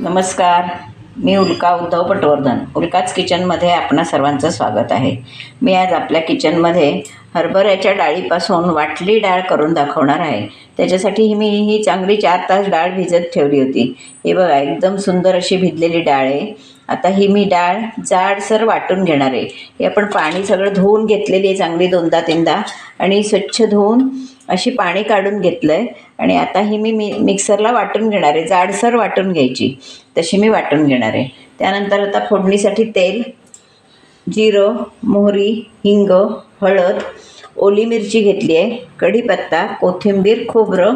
नमस्कार. मी उल्का उद्धव पटवर्धन. उल्काच किचनमध्ये आपणा सर्वांचं स्वागत आहे. मी आज आपल्या किचनमध्ये हरभऱ्याच्या डाळीपासून वाटली डाळ करून दाखवणार आहे. त्याच्यासाठी ही मी ही चांगली चार तास डाळ भिजत ठेवली होती. हे बघा एकदम सुंदर अशी भिजलेली डाळ आहे. आता ही मी डाळ जाडसर वाटून घेणार आहे. हे आपण पाणी सगळं धुवून घेतलेली आहे चांगली दोनदा तीनदा. आणि स्वच्छ धुवून अशी पाणी काढून घेतलं आहे आणि आता ही मी मी मिक्सरला वाटून घेणार आहे. जाडसर वाटून घ्यायची. तशी मी वाटून घेणार आहे. त्यानंतर आता फोडणीसाठी तेल जिरं मोहरी हिंग हळद ओली मिरची घेतली आहे. कढीपत्ता कोथिंबीर खोबरं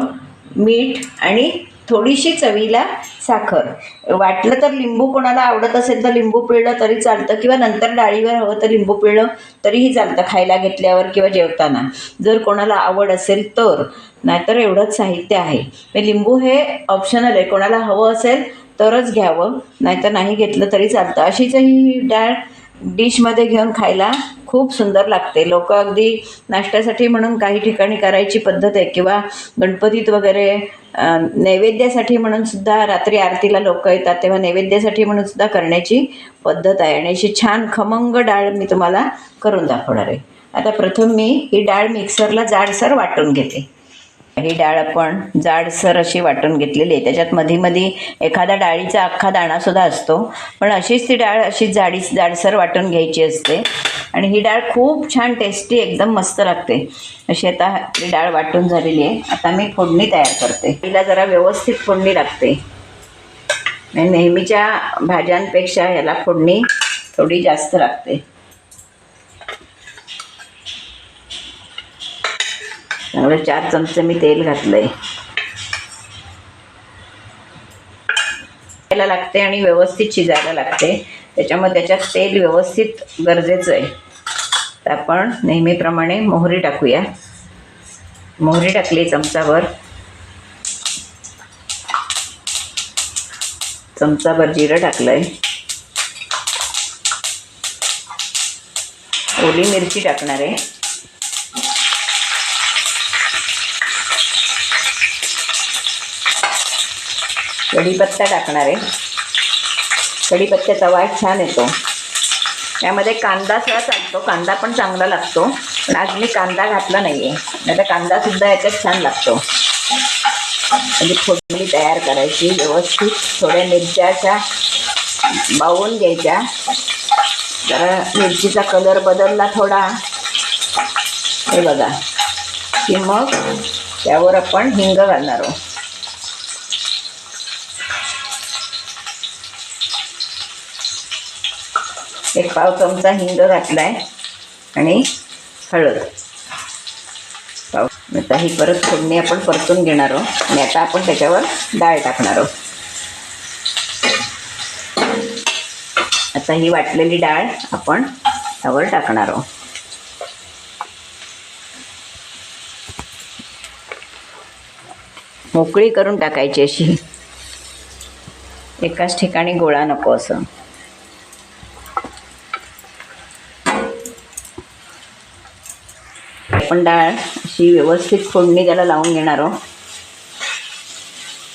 मीठ आणि थोडीशी चवीला साखर. वाटलं तर लिंबू कोणाला आवडत असेल तर लिंबू पिळलं तरी चालतं किंवा नंतर डाळीवर हवं तर लिंबू पिळलं तरीही चालतं खायला घेतल्यावर किंवा जेवताना. जर कोणाला आवड असेल तर. नाहीतर एवढंच साहित्य आहे. हे लिंबू हे ऑप्शनल आहे. कोणाला हवं असेल तरच घ्यावं. नाहीतर नाही घेतलं तरी चालतं. अशीच ही डाळ डिशमध्ये घेऊन खायला खूप सुंदर लागते. लोक अगदी नाश्त्यासाठी म्हणून काही ठिकाणी करायची पद्धत आहे किंवा गणपतीत वगैरे नैवेद्यासाठी म्हणून सुद्धा रात्री आरतीला लोक येतात तेव्हा नैवेद्यासाठी म्हणून सुद्धा करण्याची पद्धत आहे. आणि अशी छान खमंग डाळ मी तुम्हाला करून दाखवणार आहे. आता प्रथम मी ही डाळ मिक्सरला जाडसर वाटून घेते. ही डाळ आपण जाडसर अशी वाटून घेतलेली आहे. त्याच्यात मधी मधी एखादा डाळीचा अख्खा दाणासुद्धा असतो. पण अशीच ती डाळ अशी जाडी जाडसर वाटून घ्यायची असते. आणि ही डाळ खूप छान टेस्टी एकदम मस्त लागते. अशी आता ही डाळ वाटून झालेली आहे. आता मी फोडणी तयार करते. हिला जरा व्यवस्थित फोडणी लागते. नेहमीच्या भाज्यांपेक्षा याला फोडणी थोडी जास्त लागते. त्यामुळे चार चमचे मी तेल घातलंय. शिजायला लागते आणि व्यवस्थित शिजायला लागते. त्याच्यामुळे त्याच्यात तेल व्यवस्थित गरजेचं आहे. तर आपण नेहमीप्रमाणे मोहरी टाकूया. मोहरी टाकली चमचाभर. चमचाभर जिरं टाकलंय. ओली मिरची टाकणार आहे. कढीपत्ता टाकणार आहे. कढीपत्त्याचा वास छान येतो. यामध्ये कांदा सुद्धा चालतो. कांदा पण चांगला लागतो. पण आज मी कांदा घातला नाही आहे नाही तर कांदासुद्धा याच्यात छान लागतो. म्हणजे फोडणी तयार करायची. व्यवस्थित थोड्या मिरच्याच्या बावून घ्यायच्या. जरा मिरचीचा कलर बदलला थोडा. हे बघा. की मग त्यावर आपण हिंग घालणार आहोत. एक पाव चमचा हिंग घातलाय आणि हळद. पाव. आता ही परत फोडणी आपण परतून घेणार आहोत. आणि आता आपण त्याच्यावर डाळ टाकणार आहोत. आता ही वाटलेली डाळ आपण त्यावर टाकणार आहोत. मोकळी करून टाकायची अशी. एकाच ठिकाणी गोळा नको असं. आपण डाळ अशी व्यवस्थित फोडणी त्याला लावून घेणार आहोत.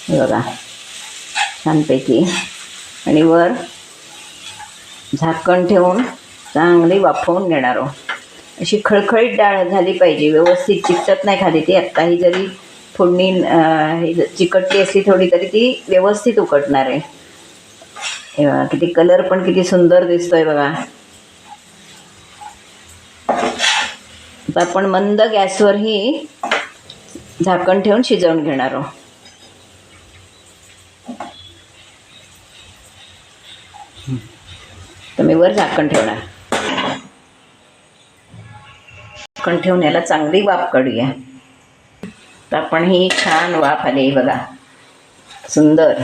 हे बघा छानपैकी. आणि वर झाकण ठेवून चांगली वाफवून घेणार आहोत. अशी खळखळीत डाळ झाली पाहिजे व्यवस्थित चिकटत नाही खाली ती. आत्ताही जरी फोडणी ही चिकटली असली थोडी तरी ती व्यवस्थित उकटणार आहे. किती कलर पण किती सुंदर दिसतोय बघा. आता आपण मंद गॅसवर ही झाकण ठेवून शिजवून घेणार आहोत. तर मी वर झाकण ठेवणार. झाकण ठेवून याला चांगली वाफ काढूया. तर आपण ही छान वाफ आली बघा. सुंदर.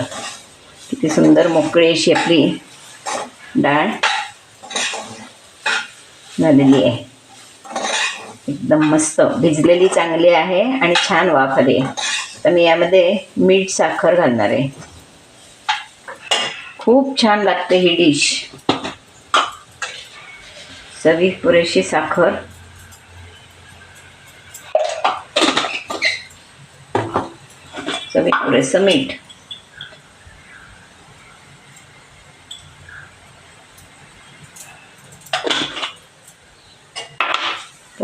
किती सुंदर मोकळी अशी आपली डाळ झालेली आहे. एकदम मस्त भिजलेली चांगली आहे आणि छान वाफ आली तर मी यामध्ये मीठ साखर घालणार आहे. खूप छान लागते ही डिश. चवी पुरेशी साखर. चवी पुरेसं मीठ.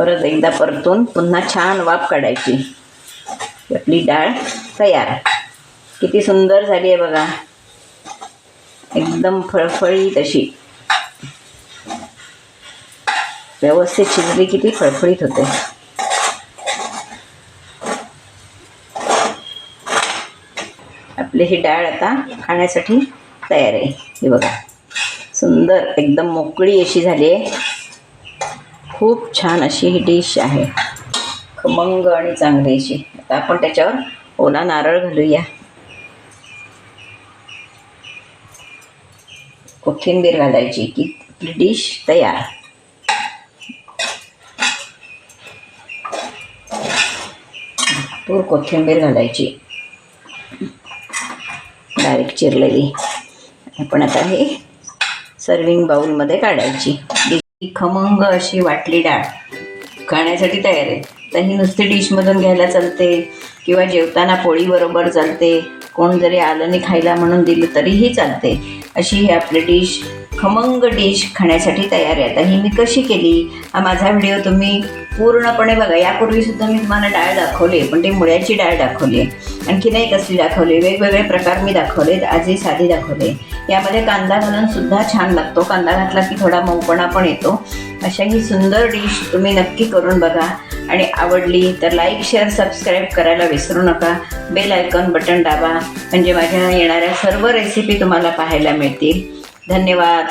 परत एकदा परतून पुन्हा छान वाफ काढायची. आपली डाळ तयार. किती सुंदर झाली आहे बघा. एकदम फळफळीत अशी व्यवस्थित शिजली किती फळफळीत होते. आपली ही डाळ आता खाण्यासाठी तयार आहे. हे बघा. सुंदर एकदम मोकळी अशी झाली आहे. खूप छान अशी ही डिश आहे. खमंग आणि चांगली अशी आता आपण त्याच्यावर ओला नारळ घालूया. कोथिंबीर घालायची की आपली डिश तयार. भरपूर कोथिंबीर घालायची. डायरेक्ट चिरलेली. आपण आता हे सर्विंग बाउलमध्ये काढायची. ही खमंग अशी वाटली डाळ. खाण्यासाठी तयार आहे. तर ही नुसती डिशमधून घ्यायला चालते किंवा जेवताना पोळीबरोबर चालते. कोण जरी आलं नाही खायला म्हणून दिलं तरीही चालते. अशी ही आपली डिश खमंग डिश खाण्यासाठी तयार आहे. आता ही मी कशी केली? हा माझा व्हिडिओ तुम्ही पूर्णपणे बघा यापूर्वीसुद्धा मी तुम्हाला डाळ दाखवली पण ती मुळ्याची डाळ दाखवली आहे. आणखी नाही कसली दाखवली वेगवेगळे प्रकार मी दाखवलेत आजही साधी दाखवले यामध्ये कांदा घालून सुद्धा छान लागतो. कांदा घातला की थोडा मऊपणा पण येतो. अशा ही सुंदर डिश तुम्ही नक्की करून बघा. आणि आवडली तर लाईक शेअर सबस्क्राईब करायला विसरू नका. बेल आयकॉन बटन दाबा. म्हणजे माझ्या येणाऱ्या सर्व रेसिपी तुम्हाला पाहायला मिळतील. धन्यवाद.